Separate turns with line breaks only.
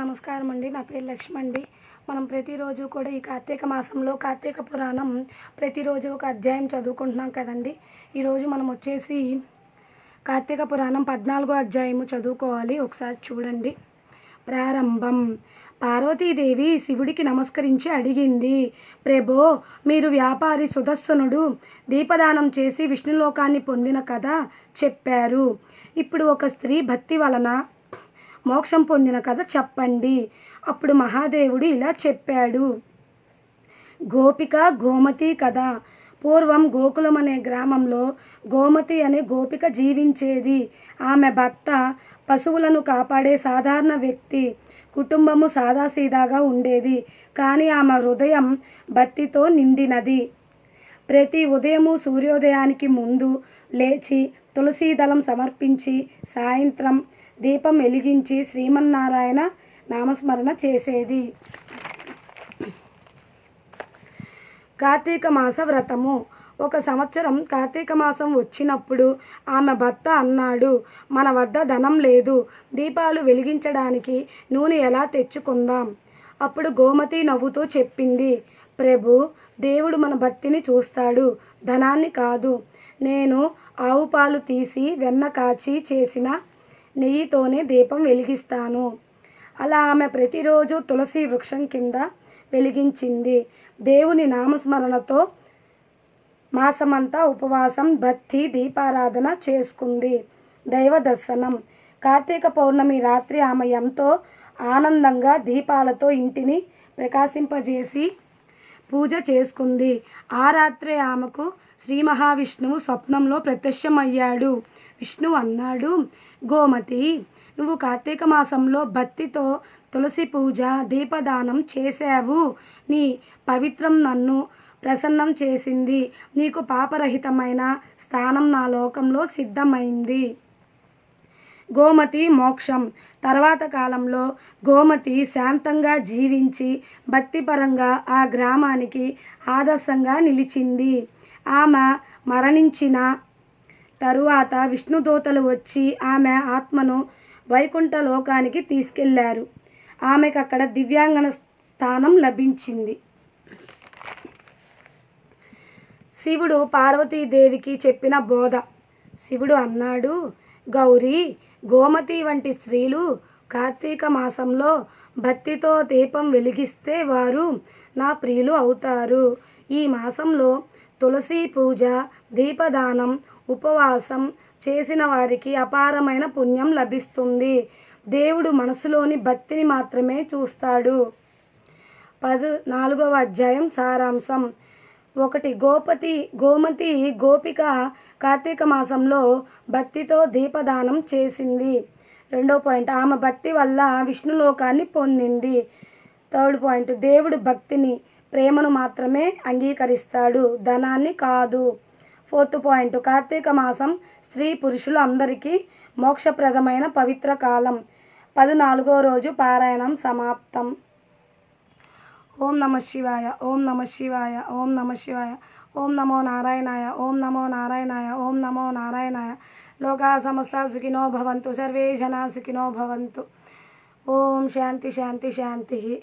నమస్కారం అండి నా పేరు లక్ష్మి అండి మనం ప్రతిరోజు కూడా ఈ కార్తీక మాసంలో కార్తీక పురాణం ప్రతిరోజు ఒక అధ్యాయం చదువుకుంటున్నాం కదండి. ఈరోజు మనం వచ్చేసి కార్తీక పురాణం పద్నాలుగో అధ్యాయము చదువుకోవాలి. ఒకసారి చూడండి. ప్రారంభం. పార్వతీదేవి శివుడికి నమస్కరించి అడిగింది ప్రభో మీరు వ్యాపారి సుదర్శనుడు దీపదానం చేసి విష్ణులోకాన్ని పొందిన కథ చెప్పారు. ఇప్పుడు ఒక స్త్రీ భక్తి వలన మోక్షం పొందిన కథ చెప్పండి. అప్పుడు మహాదేవుడు ఇలా చెప్పాడు. గోపిక గోమతి కథ. పూర్వం గోకులం అనే గ్రామంలో గోమతి అనే గోపిక జీవించేది. ఆమె భర్త పశువులను కాపాడే సాధారణ వ్యక్తి. కుటుంబము సాదాసీదాగా ఉండేది. కానీ ఆమె హృదయం భక్తితో నిండినది. ప్రతి ఉదయము సూర్యోదయానికి ముందు లేచి తులసీదళం సమర్పించి సాయంత్రం దీపం వెలిగించి శ్రీమన్నారాయణ నామస్మరణ చేసేది. కార్తీక మాస వ్రతము. ఒక సంవత్సరం కార్తీక మాసం వచ్చినప్పుడు ఆమె భర్త అన్నాడు మన వద్ద ధనం లేదు దీపాలు వెలిగించడానికి నూనె ఎలా తెచ్చుకుందాం అప్పుడు గోమతి నవ్వుతూ చెప్పింది ప్రభు దేవుడు మన భక్తిని చూస్తాడు ధనాన్ని కాదు. నేను ఆవు పాలు తీసి వెన్న కాచి చేసిన నెయ్యితోనే దీపం వెలిగిస్తాను. అలా ఆమె ప్రతిరోజు తులసి వృక్షం కింద వెలిగించింది. దేవుని నామస్మరణతో మాసమంతా ఉపవాసం భక్తి దీపారాధన చేసుకుంది. దైవ దర్శనం. కార్తీక పౌర్ణమి రాత్రి ఆమె ఎంతో ఆనందంగా దీపాలతో ఇంటిని ప్రకాశింపజేసి పూజ చేసుకుంది. ఆ రాత్రే ఆమెకు శ్రీ మహావిష్ణువు స్వప్నంలో ప్రత్యక్షమయ్యాడు. విష్ణువు అన్నాడు గోమతి నువ్వు కార్తీక మాసంలో భక్తితో తులసి పూజ దీపదానం చేశావు. నీ పవిత్రం నన్ను ప్రసన్నం చేసింది. నీకు పాపరహితమైన స్థానం నా లోకంలో సిద్ధమైంది. గోమతి మోక్షం. తర్వాత కాలంలో గోమతి శాంతంగా జీవించి భక్తిపరంగా ఆ గ్రామానికి ఆదర్శంగా నిలిచింది. ఆమె మరణించిన తరువాత విష్ణుదూతలు వచ్చి ఆమె ఆత్మను వైకుంఠ లోకానికి తీసుకెళ్ళారు. ఆమెకు అక్కడ దివ్యాంగన స్థానం లభించింది. శివుడు పార్వతీదేవికి చెప్పిన బోధ. శివుడు అన్నాడు గౌరీ గోమతి వంటి స్త్రీలు కార్తీక మాసంలో భక్తితో దీపం వెలిగిస్తే వారు నా ప్రియులు అవుతారు. ఈ మాసంలో తులసి పూజ దీపదానం ఉపవాసం చేసిన వారికి అపారమైన పుణ్యం లభిస్తుంది. దేవుడు మనసులోని భక్తిని మాత్రమే చూస్తాడు. పదు నాలుగవ అధ్యాయం సారాంశం. ఒకటి గోపతి గోమతి గోపిక కార్తీక మాసంలో భక్తితో దీపదానం చేసింది. రెండో పాయింట్ ఆమె భక్తి వల్ల విష్ణులోకాన్ని పొందింది. థర్డ్ పాయింట్ దేవుడు భక్తిని ప్రేమను మాత్రమే అంగీకరిస్తాడు. ధనాన్ని కాదు. Fourth point. కార్తీక మాసం స్త్రీ పురుషులు అందరికీ మోక్షప్రదమైన పవిత్ర కాలం. పద్నాలుగో రోజు పారాయణం సమాప్తం. ఓం నమ శివాయ ఓం నమ శివాయ ఓం నమ శివాయ ఓం నమో నారాయణాయ ఓం నమో నారాయణాయ ఓం నమో నారాయణాయ. లోకా సమస్త సుఖినో భవంతు సర్వే జనా సుఖినో భవంతు. ఓం శాంతి శాంతి శాంతి.